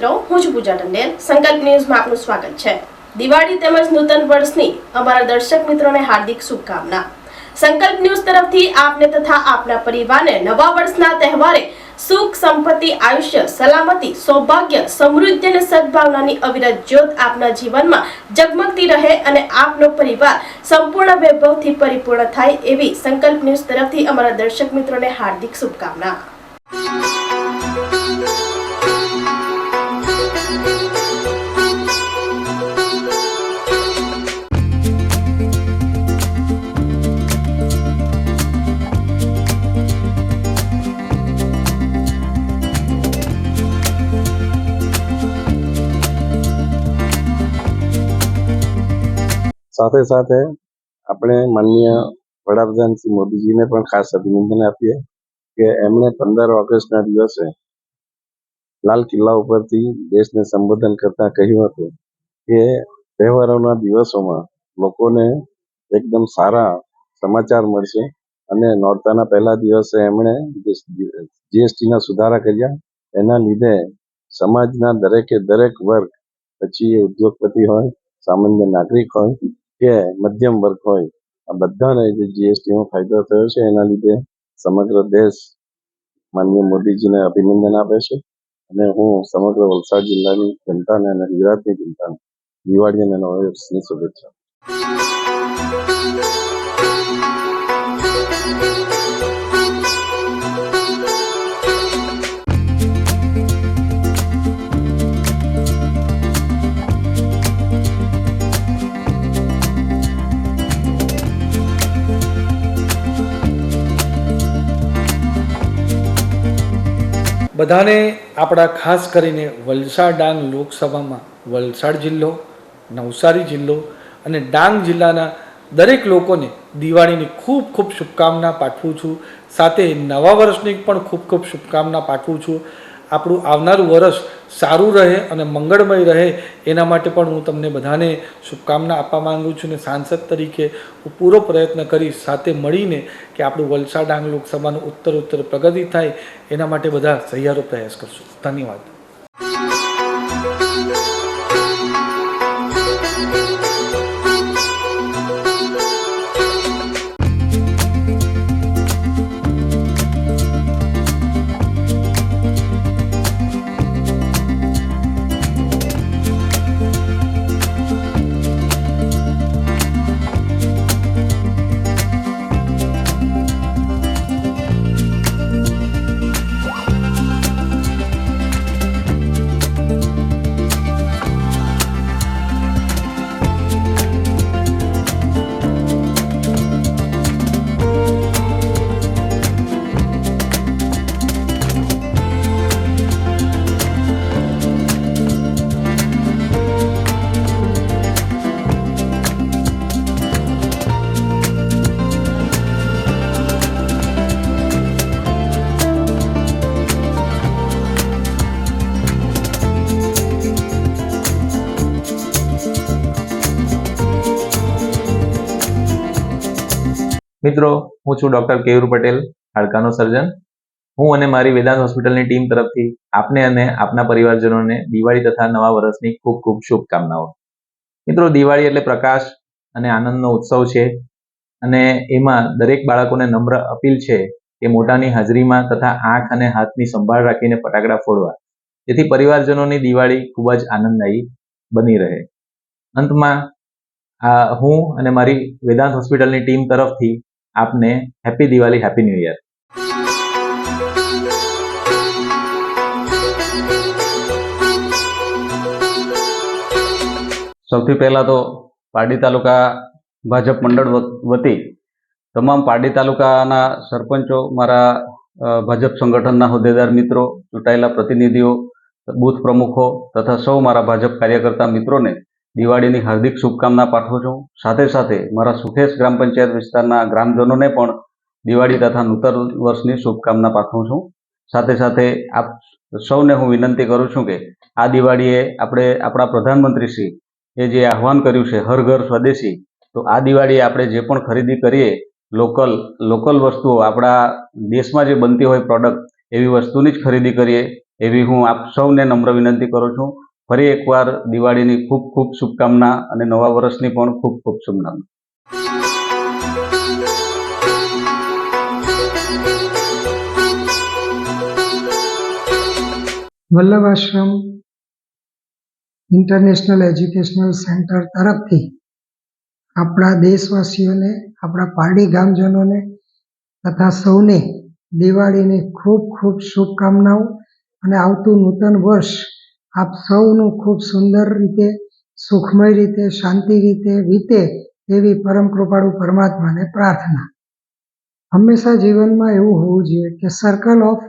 મિત્રો, હું છું પૂજા ટંડેલ. સંકલ્પ ન્યૂઝમાં આપનું સ્વાગત છે. દિવાળી તેમજ નૂતન વર્ષની અમારા દર્શક મિત્રોને હાર્દિક શુભકામના. સંકલ્પ ન્યૂઝ તરફથી આપને તથા આપના પરિવારને નવા વર્ષના તહેવારે સુખ, સંપત્તિ, આયુષ્ય, સલામતી, સૌભાગ્ય, સમૃદ્ધિ અને સદભાવનાની અવિરત જ્યોત આપના જીવનમાં જગમગતી રહે અને આપનો પરિવાર સંપૂર્ણ વૈભવથી પરિપૂર્ણ થાય એવી સંકલ્પ ન્યૂઝ તરફથી અમારા દર્શક મિત્રોને હાર્દિક શુભકામના. સાથે સાથે આપણે માનનીય વડાપ્રધાન શ્રી મોદીજીને પણ ખાસ અભિનંદન આપીએ કે એમણે પંદર ઓગસ્ટના દિવસે લાલ કિલ્લા ઉપરથી દેશને સંબોધન કરતા કહ્યું હતું કે તહેવારોના દિવસોમાં લોકોને એકદમ સારા સમાચાર મળશે અને નોરતાના પહેલા દિવસે એમણે જીએસટીના સુધારા કર્યા. એના લીધે સમાજના દરેકે દરેક વર્ગ પછી ઉદ્યોગપતિ હોય, સામાન્ય નાગરિક હોય કે મધ્યમ વર્ગ હોય. આ બધાને જે જીએસટીનો ફાયદો થયો છે, એના લીધે સમગ્ર દેશ માનનીય મોદીજીને અભિનંદન આપે છે. અને હું સમગ્ર વલસાડ જિલ્લાની જનતાને અને ગુજરાતની જનતાને દિવાળી અને નવા વર્ષની શુભેચ્છા બધાને આપણા ખાસ કરીને વલસાડ ડાંગ લોકસભામાં વલસાડ જિલ્લો, નવસારી જિલ્લો અને ડાંગ જિલ્લાના દરેક લોકોને દિવાળીની ખૂબ ખૂબ શુભકામના પાઠવું છું. સાથે નવા વર્ષની પણ ખૂબ ખૂબ શુભકામના પાઠવું છું. આપણું આવનારું વરસ સારું રહે અને મંગળમય રહે, એના માટે પણ હું તમને બધાને શુભકામના આપવા માગું છું ને સાંસદ તરીકે હું પૂરો પ્રયત્ન કરીશ સાથે મળીને કે આપણું વલસાડ ડાંગ લોકસભાનું ઉત્તર ઉત્તર પ્રગતિ થાય, એના માટે બધા સહિયારો પ્રયાસ કરશું. ધન્યવાદ. મિત્રો, હું છું ડોક્ટર કેયુર પટેલ, હાડકાનો સર્જન. હું અને મારી વેદાંત હોસ્પિટલની ટીમ તરફથી આપને અને આપના પરિવારજનોને દિવાળી તથા નવા વર્ષની ખૂબ ખૂબ શુભકામનાઓ. મિત્રો, દિવાળી એટલે પ્રકાશ અને આનંદનો ઉત્સવ છે અને એમાં દરેક બાળકોને નમ્ર અપીલ છે કે મોટાની હાજરીમાં તથા આંખ અને હાથની સંભાળ રાખીને ફટાકડા ફોડવા. જેથી પરિવારજનોની દિવાળી ખૂબ જ આનંદદાયી બની રહે. અંતમાં હું અને મારી વેદાંત હોસ્પિટલની ટીમ તરફથી આપને happy Diwali happy new year સૌથી પહેલાં તો પારડી તાલુકા ભાજપ મંડળ વતી તમામ પારડી તાલુકાના સરપંચો, મારા ભાજપ સંગઠનના હોદ્દેદાર મિત્રો, ચૂંટાયેલા પ્રતિનિધિઓ, બૂથ પ્રમુખો તથા સૌ મારા ભાજપ કાર્યકર્તા મિત્રોને દિવાળીની હાર્દિક શુભકામના પાઠવું છું. સાથે સાથે મારા સુખેશ ગ્રામ પંચાયત વિસ્તારના ગ્રામજનોને પણ દિવાળી તથા નૂતન વર્ષની શુભકામના પાઠવું છું. સાથે સાથે આપ સૌને હું વિનંતી કરું છું કે આ દિવાળીએ આપણે આપણા પ્રધાનમંત્રી શ્રી એ જે આહવાન કર્યું છે, હર ઘર સ્વદેશી, તો આ દિવાળીએ આપણે જે પણ ખરીદી કરીએ, લોકલ લોકલ વસ્તુઓ, આપણા દેશમાં જે બનતી હોય પ્રોડક્ટ એવી વસ્તુની જ ખરીદી કરીએ, એવી હું આપ સૌને નમ્ર વિનંતી કરું છું. ફરી એકવાર દિવાળીની ખૂબ ખૂબ શુભકામના અને નવા વર્ષની પણ ખૂબ ખૂબ શુભકામના. Vallabh Ashram international educational centre તરફથી આપણા દેશવાસીઓને, આપણા પારડી ગામજનોને તથા સૌને દિવાળીની ખૂબ ખૂબ શુભકામનાઓ અને આવતું નૂતન વર્ષ આપ સૌનું ખૂબ સુંદર રીતે, સુખમય રીતે, શાંતિ રીતે વીતે એવી પરમ કૃપાળુ પરમાત્માને પ્રાર્થના. હંમેશા જીવનમાં એવું હોવું જોઈએ કે સર્કલ ઓફ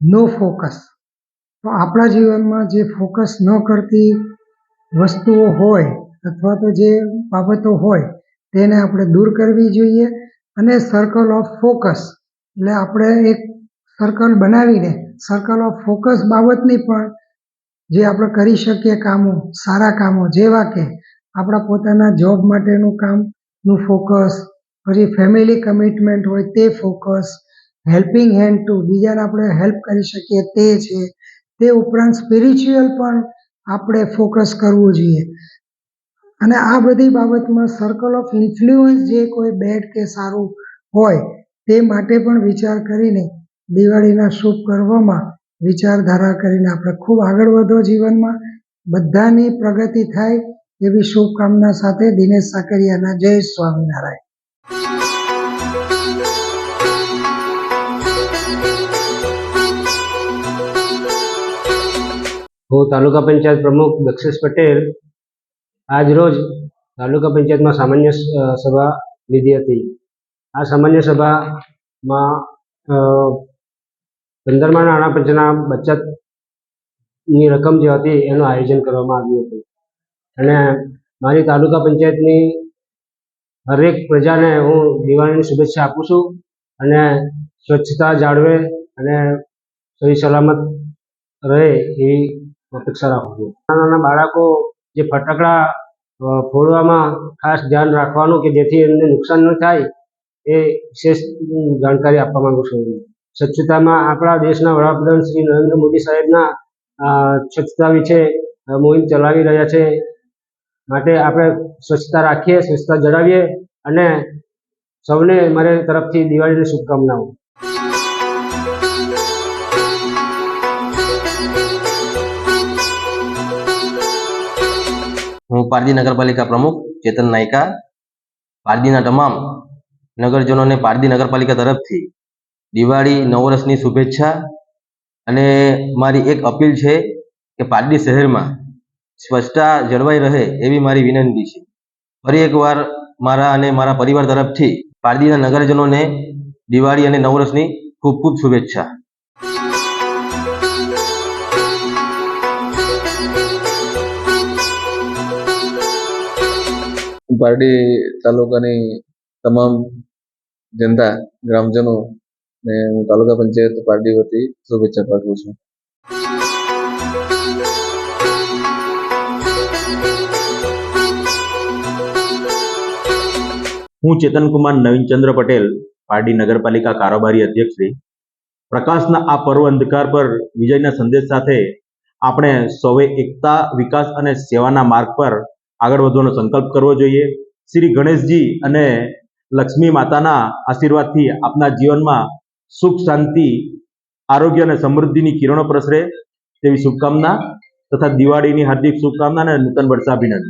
નો ફોકસ તો આપણા જીવનમાં જે ફોકસ ન કરતી વસ્તુઓ હોય અથવા તો જે બાબતો હોય, તેને આપણે દૂર કરવી જોઈએ અને સર્કલ ઓફ ફોકસ એટલે આપણે એક સર્કલ બનાવીને સર્કલ ઓફ ફોકસ બાબતની પણ જે આપણે કરી શકીએ કામો, સારા કામો, જેવા કે આપણા પોતાના જોબ માટેનું કામનું ફોકસ પછી ફેમિલી કમિટમેન્ટ હોય તે ફોકસ હેલ્પિંગ હેન્ડ ટુ બીજાને આપણે હેલ્પ કરી શકીએ તે છે. તે ઉપરાંત સ્પિરિચ્યુઅલ પણ આપણે ફોકસ કરવું જોઈએ. અને આ બધી બાબતમાં સર્કલ ઓફ ઇન્ફ્લુઅન્સ જે કોઈ બેડ કે સારું હોય તે માટે પણ વિચાર કરીને દિવાળીના શુભ પર્વમાં વિચારધારા કરીને આપણે ખૂબ આગળ વધો જીવનમાં. બધાની પ્રગતિ થાય એવી શુભકામના સાથે દિનેશ સાકરિયાના જય સ્વામિનારાયણ. હું તાલુકા પંચાયત પ્રમુખ દક્ષેશ પટેલ આજ રોજ તાલુકા પંચાયતમાં સામાન્ય સભા લીધી હતી. આ સામાન્ય સભામાં અ, નાણા પંચના બચતની રકમ જે હતી એનું આયોજન કરવામાં આવ્યું હતું. અને મારી તાલુકા પંચાયતની હરેક પ્રજાને હું દિવાળીની શુભેચ્છા આપું છું અને સ્વચ્છતા જાળવે અને સહી સલામત રહે એવી અપેક્ષા રાખું છું. નાના નાના બાળકો જે ફટાકડા ફોડવામાં ખાસ ધ્યાન રાખવાનું કે જેથી એમને નુકસાન ન થાય એ વિશેષ જાણકારી આપવા માંગુ છું. સ્વચ્છતામાં આપણા દેશના વડાપ્રધાન શ્રી નરેન્દ્ર મોદી સાહેબના સ્વચ્છતા વિશે મોહિમ ચલાવી રહ્યા છે. માટે આપણે સ્વચ્છતા રાખીએ, સ્વચ્છતા જળાવીએ અને સૌને મારી તરફથી દિવાળીની શુભકામનાઓ. હું પારડી નગરપાલિકા પ્રમુખ ચેતન નાયકા. પારડીના તમામ નગરજનોને પારડી નગરપાલિકા તરફથી દિવાળી નવરસની શુભેચ્છા અને મારી એક અપીલ છે કે પારડી શહેરમાં સ્વચ્છતા જળવાઈ રહે એવી મારી વિનંતી છે. ફરી એકવાર મારા અને મારા પરિવાર તરફથી પારડીના નગરજનોને દિવાળી અને નવરસની ખૂબ ખૂબ શુભેચ્છા. પારડી તાલુકાની તમામ જનતા, ગ્રામજનો ને હું તાલુકા પંચાયત પારડી વતી શુભેચ્છા પાઠવું છું. હું ચેતનકુમાર નવીનચંદ્ર પટેલ, પારડી નગરપાલિકા કારોબારી અધ્યક્ષ શ્રી. પ્રકાશના આ પર્વ અંધકાર પર વિજયના સંદેશ સાથે આપણે સૌએ એકતા, વિકાસ અને સેવાના માર્ગ પર આગળ વધવાનો સંકલ્પ કરવો જોઈએ. શ્રી ગણેશજી અને લક્ષ્મી માતાના આશીર્વાદથી આપના જીવનમાં સુખ, શાંતિ, આરોગ્ય અને સમૃદ્ધિની કિરણો પ્રસરે તેવી શુભકામના તથા દિવાળીની હાર્દિક શુભકામના અને નૂતન વર્ષાભિનંદન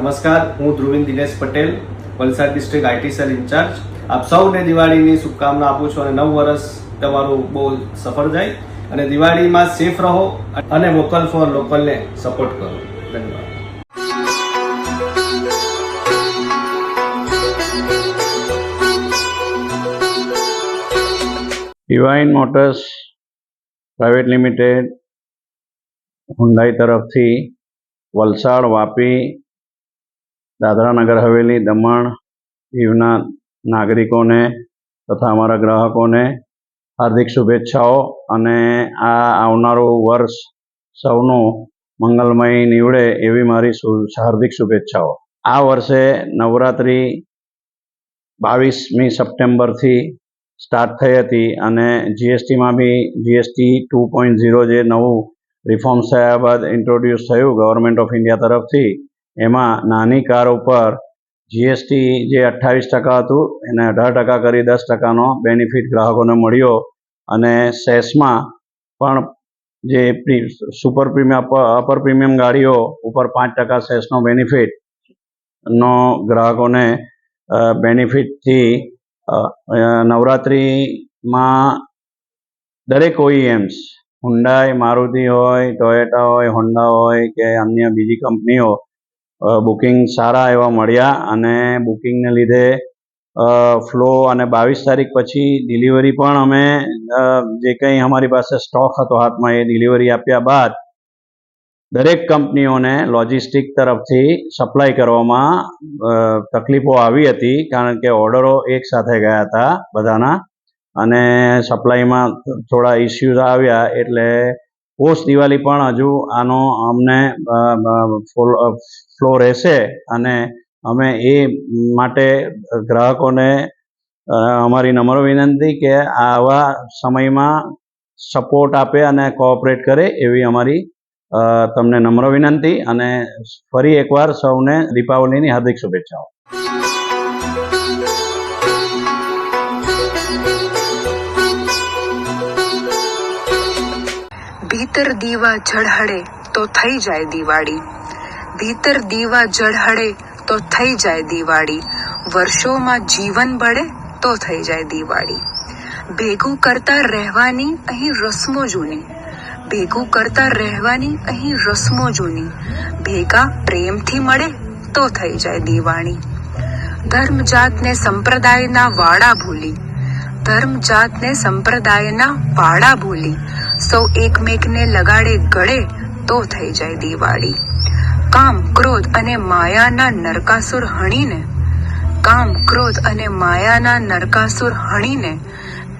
નમસ્કાર, હું Dhruvin Dinesh Patel, Valsad district IT cell in-charge. આપ સૌને દિવાળીની શુભકામના આપું છું અને નવ વર્ષ તમારું બહુ સફળ જાય. અને દિવાળીમાં સેફ રહો અને વોકલ ફોર લોકલને સપોર્ટ કરો. ધન્યવાદ. Divine motors private limited Hyundai તરફથી વલસાડ, વાપી, દાદરા નગર હવેલી, દમણ દીવના નાગરિકોને તથા અમારા ગ્રાહકોને હાર્દિક શુભેચ્છાઓ અને આ આવનારું વર્ષ સૌનું મંગલમય નીવડે એવી મારી હાર્દિક શુભેચ્છાઓ. આ વર્ષે નવરાત્રિ બાવીસમી સપ્ટેમ્બરથી સ્ટાર્ટ થઈ હતી અને જીએસટીમાં B GST two point zero જે નવું રિફોર્મ્સ થયા બાદ ઇન્ટ્રોડ્યુસ થયું ગવર્મેન્ટ ઓફ ઇન્ડિયા તરફથી, એમાં નાની કાર ઉપર જીએસટી જે અઠ્ઠાવીસ ટકા હતું, એને અઢાર ટકા કરી દસ ટકાનો બેનિફિટ ગ્રાહકોને મળ્યો અને સેસમાં પણ જે સુપર પ્રીમિયમ અપર પ્રીમિયમ ગાડીઓ ઉપર પાંચ ટકા સેસનો બેનિફિટ નો ગ્રાહકોને બેનિફિટથી નવરાત્રિમાં દરેક ઓઈએમ્સ હુન્ડાઈ મારુતિ હોય ટોયોટા હોય હોન્ડા હોય કે અન્ય બીજી કંપનીઓ બુકિંગ સારા એવા મળ્યા અને બુકિંગને લીધે ફ્લો અને બાવીસ તારીખ પછી ડિલિવરી પણ અમે જે કંઈ અમારી પાસે સ્ટોક હતો હાથમાં એ ડિલિવરી આપ્યા બાદ દરેક કંપનીઓને લોજિસ્ટિક તરફથી સપ્લાય કરવામાં તકલીફો આવી હતી, કારણ કે ઓર્ડરો એક સાથે ગયા હતા બધાના. અને સપ્લાયમાં થોડા ઇસ્યુઝ આવ્યા, એટલે પોસ્ટ દિવાળી પણ હજુ આનો અમને ફ્લો રહેશે. અને અમે એ માટે ગ્રાહકોને અમારી નમ્ર વિનંતી કે આવા સમયમાં સપોર્ટ આપે અને કોઓપરેટ કરે એવી અમારી તમને નમ્ર વિનંતી અને ફરી એકવાર સૌને દીપાવલીની હાર્દિક શુભેચ્છાઓ. ભીતર દીવા ઝળહળે તો થઈ જાય દિવાળી. ભીતર દીવા ઝળહળે તો થઈ જાય દિવાળી. વર્ષોમાં જીવન બળે તો થઈ જાય દિવાળી. ભેગું કરતા રહેવાની અહીં રસમો જૂની. ભેગું કરતા રહેવાની અહીં રસમો જૂની. ભેગા પ્રેમથી મળે તો થઈ જાય દિવાળી. ધર્મ જાતને સંપ્રદાયના વાળા ભૂલી. ધર્મ જાતને સંપ્રદાયના વાળા ભૂલી. સૌ એકમેકને લગાડે ગળે તો થઈ જાય દિવાળી. કામ, ક્રોધ અને માયાના નરકાસુર હણીને. કામ, ક્રોધ અને માયાના નરકાસુર હણીને.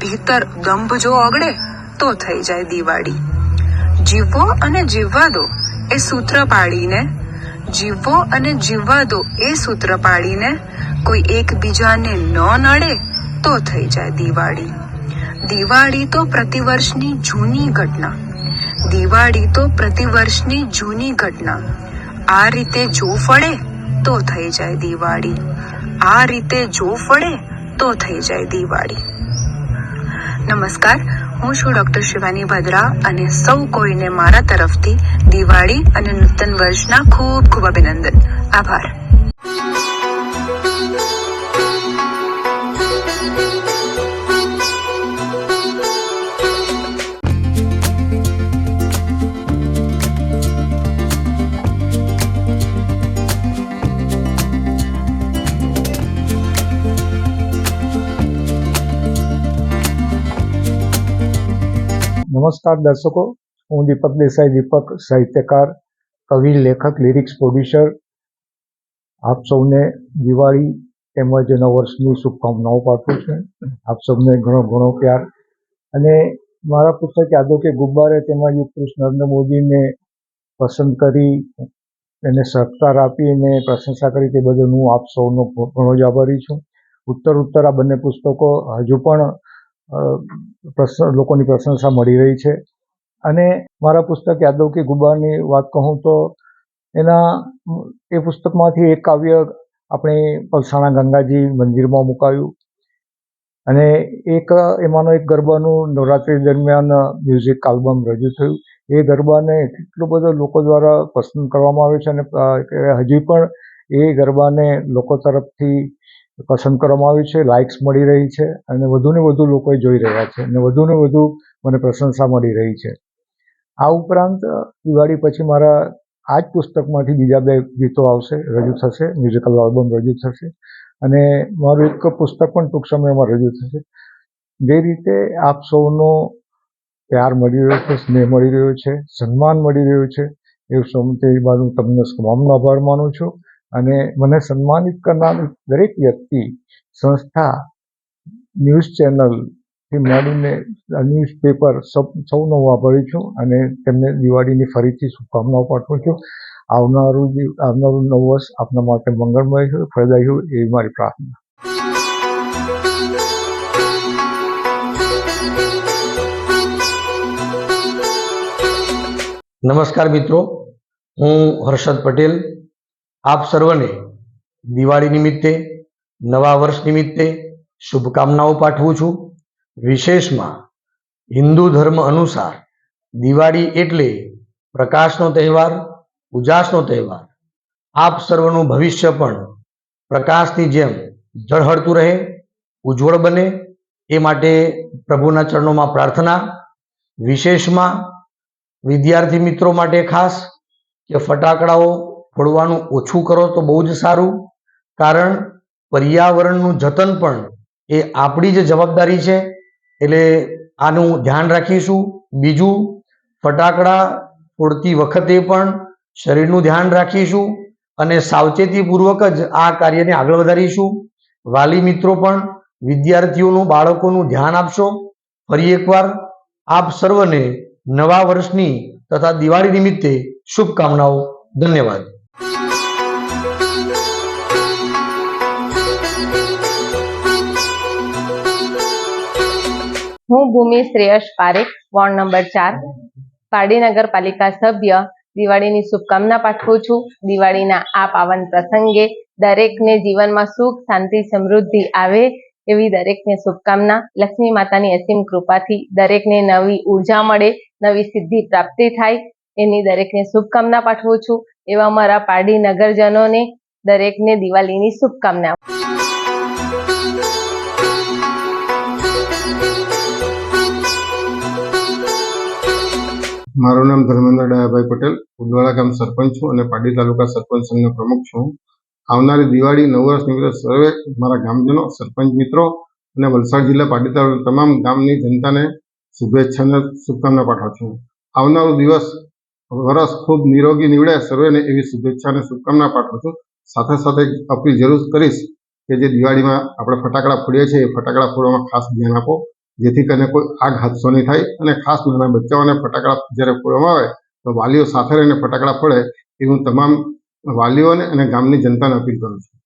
ભીતર દંભ જો ઓગળે તો થઈ જાય દિવાળી. જીવવો અને જીવવા દો એ સૂત્ર પાડીને જીવવો અને જીવવા દો એ સૂત્ર પાડીને કોઈ એકબીજાને ન નડે તો થઈ જાય દિવાળી. દિવાળી તો પ્રતિવર્ષની જૂની ઘટના. દિવાળી તો પ્રતિવર્ષની જૂની ઘટના. આ રીતે જો ફળે તો થઈ જાય દિવાળી. આ રીતે જો ફળે તો થઈ જાય દિવાળી. નમસ્કાર. હું છું ડોક્ટર શિવાની ભદ્રા અને સૌ કોઈને મારા તરફથી દિવાળી અને નૂતન વર્ષના ખૂબ ખૂબ અભિનંદન. આભાર. નમસ્કાર દર્શકો, હું દીપક દેસાઈ, દીપક સાહિત્યકાર, કવિ, લેખક લિરિક્સ પ્રોડ્યુસર આપ સૌને દિવાળી તેમજ નવ વર્ષની શુભકામનાઓ પાઠવું છું. આપ સૌને ઘણો ઘણો પ્યાર. અને મારા પુસ્તક યાદો કે ગુબ્બારે તેમજ યુગપુરુષ નરેન્દ્ર મોદીને પસંદ કરી, એને સહકાર આપી અને પ્રશંસા કરી તે બદલ હું આપ સૌનો ઘણો જ આભારી છું. ઉત્તર ઉત્તર આ બંને પુસ્તકો હજુ પણ લોકોની પ્રશંસા મળી રહી છે. અને મારા પુસ્તક યાદવ કે ગુબારની વાત કહું તો એના, એ પુસ્તકમાંથી એક કાવ્ય આપણે પલસાણા ગંગાજી મંદિરમાં મુકાયું. અને એક, એમાંનો એક ગરબાનું નવરાત્રિ દરમિયાન મ્યુઝિક આલ્બમ રજૂ થયું. એ ગરબાને એટલો બધો લોકો દ્વારા પસંદ કરવામાં આવે છે અને હજી પણ એ ગરબાને લોકો તરફથી પસંદ કરવામાં આવ્યું છે લાઇક્સ મળી રહી છે અને વધુને વધુ લોકો જોઈ રહ્યા છે અને વધુને વધુ મને પ્રશંસા મળી રહી છે. આ ઉપરાંત, દિવાળી પછી મારા આ જ પુસ્તકમાંથી બીજા બે ગીતો આવશે, રજૂ થશે મ્યુઝિકલ આલ્બમ રજૂ થશે અને મારું એક પુસ્તક પણ ટૂંક સમયમાં રજૂ થશે. જે રીતે આપ સૌનો પ્યાર મળી રહ્યો છે, સ્નેહ મળી રહ્યો છે, સન્માન મળી રહ્યું છે, એ સૌ તે હું તમને તમામનો આભાર માનું છું. અને મને સન્માનિત કરનારી દરેક વ્યક્તિ સંસ્થા ન્યૂઝ ચેનલથી માંડીને ન્યૂઝ પેપર સૌનો હું આભારી છું અને તેમને દિવાળીની ફરીથી શુભકામનાઓ પાઠવું છું. આવનારું જે આવનારું નવ વર્ષ આપના માટે મંગળમય છે ફળદાયી હોય એવી મારી પ્રાર્થના. નમસ્કાર મિત્રો, હું હર્ષદ પટેલ આપ સર્વને દિવાળી નિમિત્તે, નવા વર્ષ નિમિત્તે શુભકામનાઓ પાઠવું છું. વિશેષમાં હિન્દુ ધર્મ અનુસાર દિવાળી એટલે પ્રકાશનો તહેવાર, ઉજાસનો તહેવાર. આપ સર્વનું ભવિષ્ય પણ પ્રકાશની જેમ ઝળહળતું રહે, ઉજ્જવળ બને. એ માટે પ્રભુના ચરણોમાં પ્રાર્થના. વિશેષમાં વિદ્યાર્થી મિત્રો માટે ખાસ કે ફટાકડાઓ ફોડવાનું ઓછું કરો તો બહુ જ સારું. કારણ પર્યાવરણનું જતન પણ એ આપણી જ જવાબદારી છે. એટલે આનું ધ્યાન રાખીશું. બીજું, ફટાકડા ફોડતી વખતે પણ શરીરનું ધ્યાન રાખીશું અને સાવચેતીપૂર્વક જ આ કાર્યને આગળ વધારીશું. વાલી મિત્રો પણ વિદ્યાર્થીઓનું, બાળકોનું ધ્યાન આપશો. ફરી એકવાર આપ સર્વને નવા વર્ષની તથા દિવાળી નિમિત્તે શુભકામનાઓ. ધન્યવાદ. હું ભૂમિ શ્રેયસ પારેખ, વોર્ડ નંબર ચાર. પારડી નગરપાલિકા સભ્ય, દિવાળીની શુભકામના પાઠવું છું. દિવાળીના આ પાવન પ્રસંગે દરેકને જીવનમાં સુખ, શાંતિ, સમૃદ્ધિ આવે એવી દરેકને શુભકામના. લક્ષ્મી માતાની અસીમ કૃપાથી દરેકને નવી ઊર્જા મળે, નવી સિદ્ધિ પ્રાપ્તિ થાય એની દરેકને શુભકામના પાઠવું છું. એવા મારા પારડી નગરજનોને દરેકને દિવાળીની શુભકામના મારું નામ ધર્મેન્દ્ર ડાયાભાઈ પટેલ, ઉદવાડા ગામ સરપંચ છું અને પાડી તાલુકા સરપંચ સંઘનો પ્રમુખ છું. આવનારી દિવાળી નવ વર્ષ નિમિત્તે સર્વે મારા ગામજનો, સરપંચ મિત્રો અને વલસાડ જિલ્લા પાડી તાલુકા તમામ ગામની જનતાને શુભેચ્છા શુભકામના પાઠવું છું. આવનારો દિવસ વરસ ખૂબ નિરોગી નીવડે સર્વેને એવી શુભેચ્છા અને શુભકામના પાઠવું છું. સાથે સાથે અપીલ જરૂર કરીશ કે જે દિવાળીમાં આપણે ફટાકડા ફોડીએ છીએ એ ફટાકડા ફોડવામાં ખાસ ધ્યાન આપો. જેથી કરીને કોઈ આગ હાદસો નહીં થાય અને ખાસ નાના બચ્ચાઓને ફટાકડા જ્યારે ફોડવામાં આવે, તો વાલીઓ સાથે રહીને ફટાકડા ફોડે એ હું તમામ વાલીઓને અને ગામની જનતાને અપીલ કરું છું.